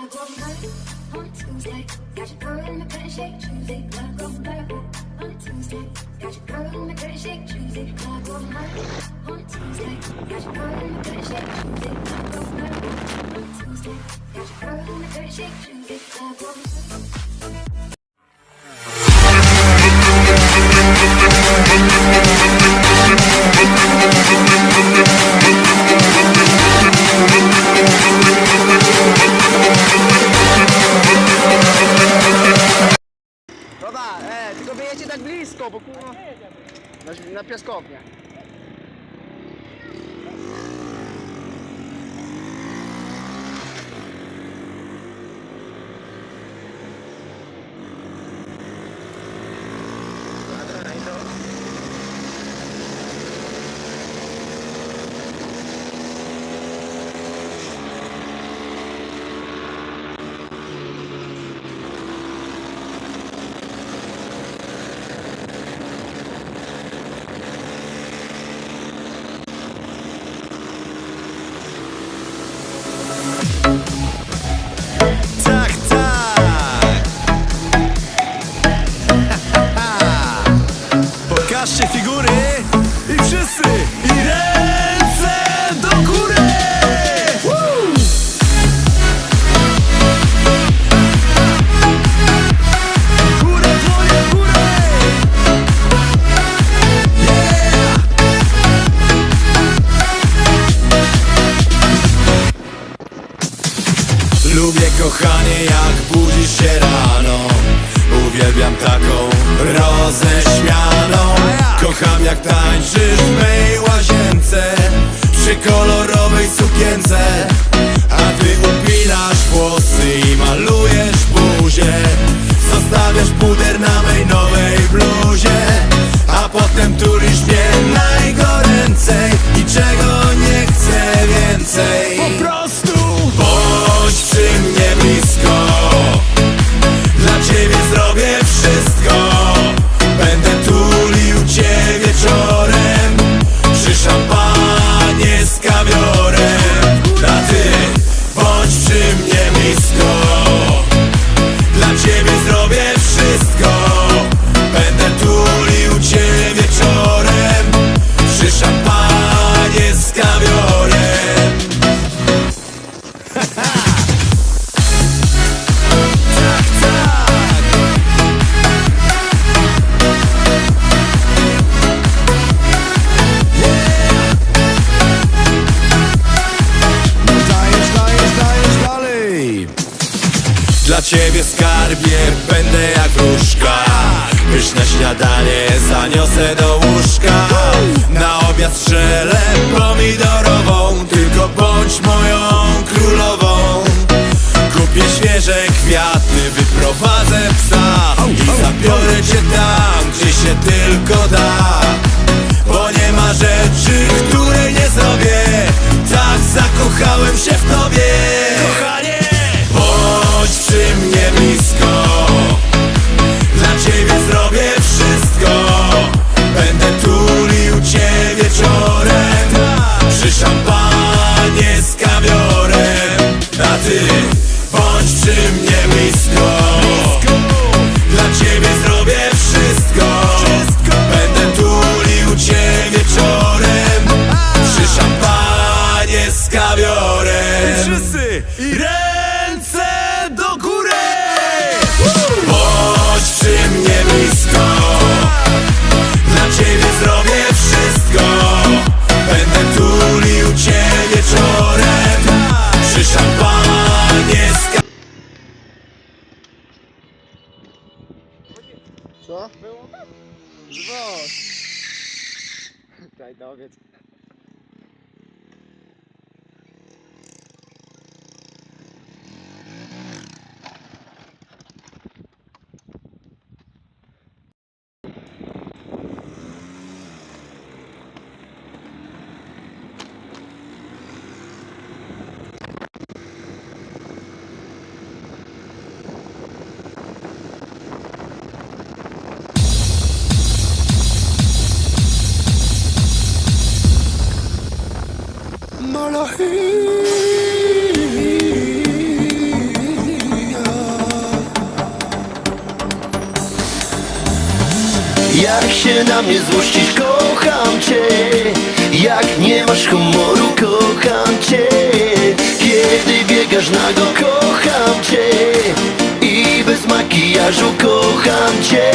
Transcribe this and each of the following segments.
I go on Tuesday. Got your girl in the bed shake Tuesday. I go night on Tuesday. Got your girl in the bed shake Tuesday. I go night on Tuesday. Got your girl in the bed shake Tuesday. I go night on Tuesday. Got your girl in the bed shake Tuesday. I go Dobra, Pokażcie figury i wszyscy i ręce do góry! Woo! Górę, górę! Lubię kochanie jak budzisz się rano Uwielbiam taką roześmianą Kocham jak tańczysz w mej łazience Przy kolorowej sukience Dla ciebie skarbie będę jak wróżka. Pyszne śniadanie zaniosę do łóżka. Na obiad strzelę pomidorową Tylko bądź moją królową. Kupię świeże kwiaty, wyprowadzę Wszyscy i ręce do góry Bądź przy mnie blisko Dla ciebie zrobię wszystko Będę tulił cię wieczorem Przy szampanie z ka- Co? Było? Zwóz. Rajdowiec. Malachi Jak się na mnie złościsz, kocham cię. Jak nie masz humoru, kocham cię. Kiedy biegasz nago, kocham cię. I bez makijażu, kocham cię.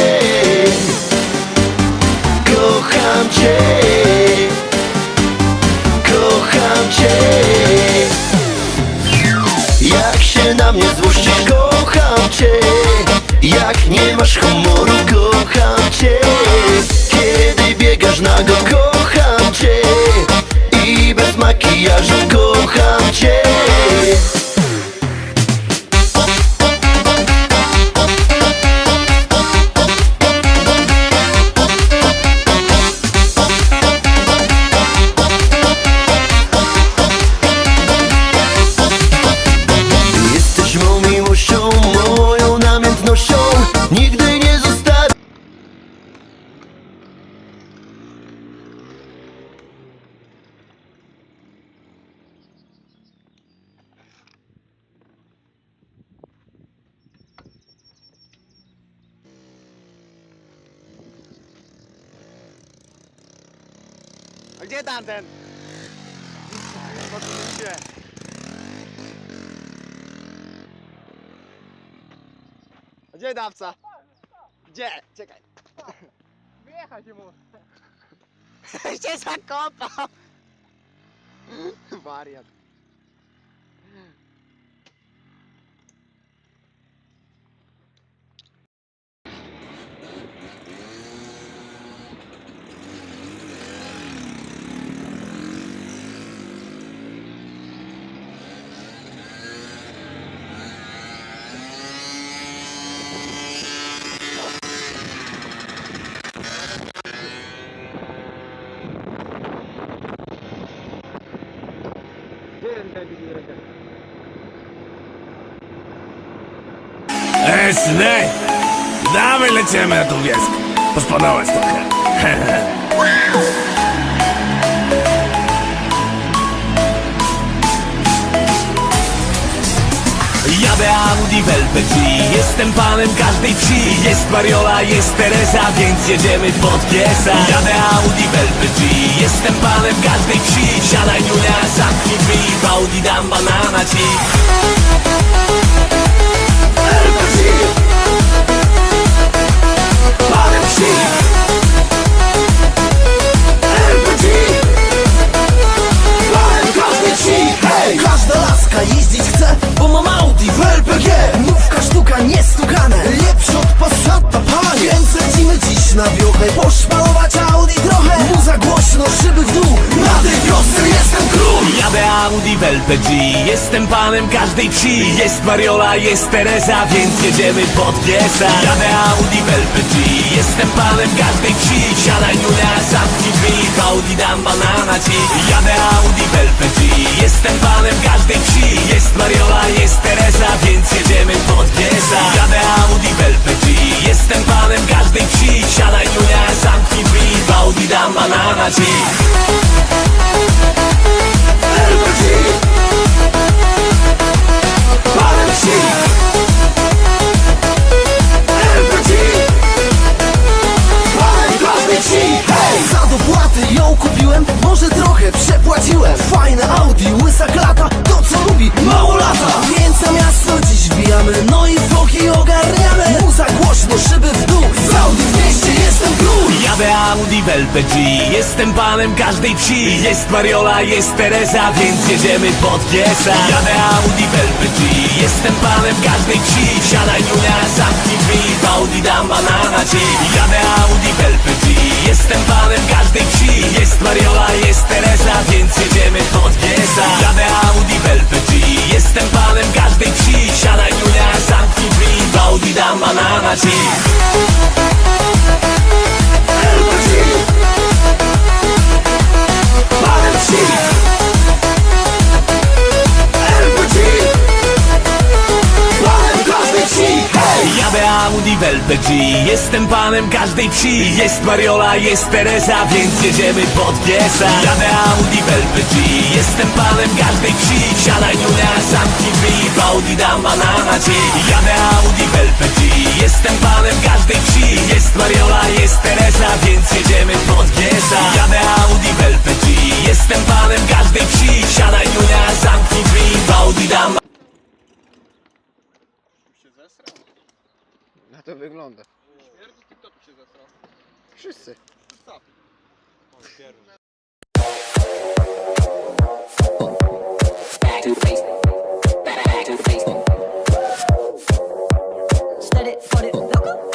Kocham cię. Kocham cię. Jak się na mnie złościsz, kocham cię. Jak nie masz humoru, kocham cię. Kiedy gdzie tamten? A gdzie dawca? Gdzie? Czekaj. Wyjechać mu. się zakopał. Wariat. Ej, synek! Dawaj lecimy na tą wioskę. Pospadałeś trochę. Jadę Audi w LPG Jestem panem każdej wsi Jest Mariola, jest Teresa Więc jedziemy pod Kiesa Jadę Audi w LPG Jestem panem każdej wsi Siadaj Julia, zamknij drzwi. W Audi dam banana ci jeździć chce, bo mam Audi w LPG Nówka sztuka niestukane, lepszy od Passata, panie. Więc lecimy dziś na wiochę, poszpalować Audi trochę. Muza głośno, szyby w dół, na tej jestem król. Jadę Audi w LPG Jestem panem każdej wsi. Jest Mariola, jest Teresa Więc jedziemy pod piesa Jadę Audi w LPG Jestem panem każdej wsi Siadaj Julia, zamknij drzwi. Audi dam banana ci. Jadę Audi w LPG Jestem panem każdej wsi Jest Mariola, jest Teresa Więc jedziemy pod piesa Jadę Audi w LPG Jestem panem każdej wsi Siadaj Julia, zamknij drzwi. Audi dam banana ci trochę przepłaciłem Fajne Audi, łysa klata, to co lubi, mało lata. Więc na miasto dziś wbijamy, no i foki ogarniamy. Muza głośno, szyby w dół, z Audi w mieście jestem król Jadę Audi w LPG Jestem panem każdej wsi. Jest Mariola, jest Teresa Więc jedziemy pod piesa Jadę Audi w LPG Jestem panem każdej wsi. Siadaj Julia, zamknij drzwi. Audi dam banana ci Teresa Więc jedziemy pod piesa Jadę Audi LPG Jestem panem każdej wsi. Siadaj Julia, zamknij drzwi. W Audi dam banana ci w LPG Jestem panem każdej wsi. Jest Mariola, jest Teresa, więc jedziemy pod Giesa Jadę Audi w LPG Jestem panem każdej wsi. Wsiadaj Julia, zamknij drzwi W Audi dam banana ci Jadę Audi w LPG Jestem panem każdej wsi. Jest Mariola, jest Teresa, więc jedziemy pod Giesa Jadę Audi w LPG Jestem panem każdej wsi. Wsiadaj Julia, zamknij drzwi W Audi dam to wygląda. Śmierć się. Wszyscy. Back to the basement. Back to the basement.